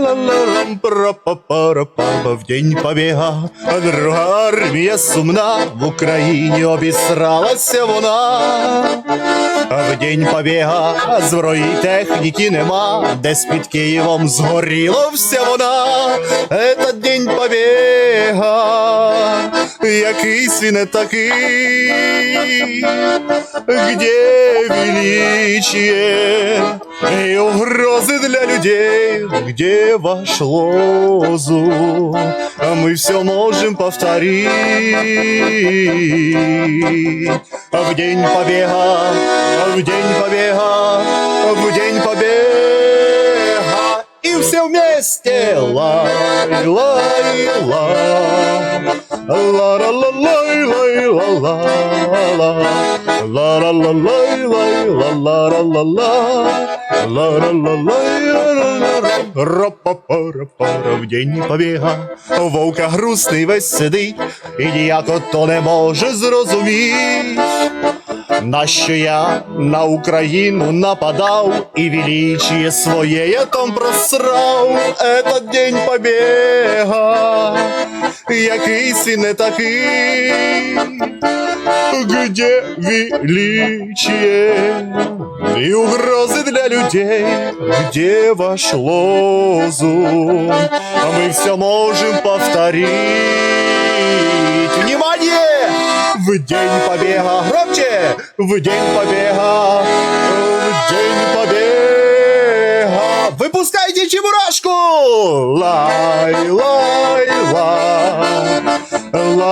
ла ла ла лай лай ла ла ра ла ла ла ра ла лай ра ла ла рам пра па па ра па па в день побега друга армія сумна в Україні обісралася вона. В день побіга зброї техніки нема, десь під Києвом згоріло вся вона. Этот день побіга, якийсь він не такий, где величие и угрозы для людей, где ваш лозунг, а мы все можем повторить. А в день побега, а в день побега, а в день побега, и все вместе лай, лай, лай. ла ла ла ла ла ла ла ла ла лай лай ла ла ла ла в день побіга вовка грустний весь сидить і ніяко то не може зрозуміть Нащо я на Україну нападав і величие своє я там просрав Этот день побега, якийсь він не такий, где величие и угрозы для людей, где ваш лозунг, а мы все можем повторить. Внимание! В день побега, громче! В день побега, в день побега, выпускайте чебурашку! Лай, лай, лай,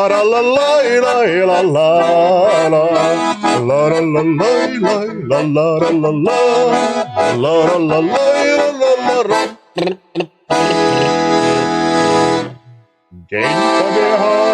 la la la la la la la la la la la la la la la la la la la Dzień dobry,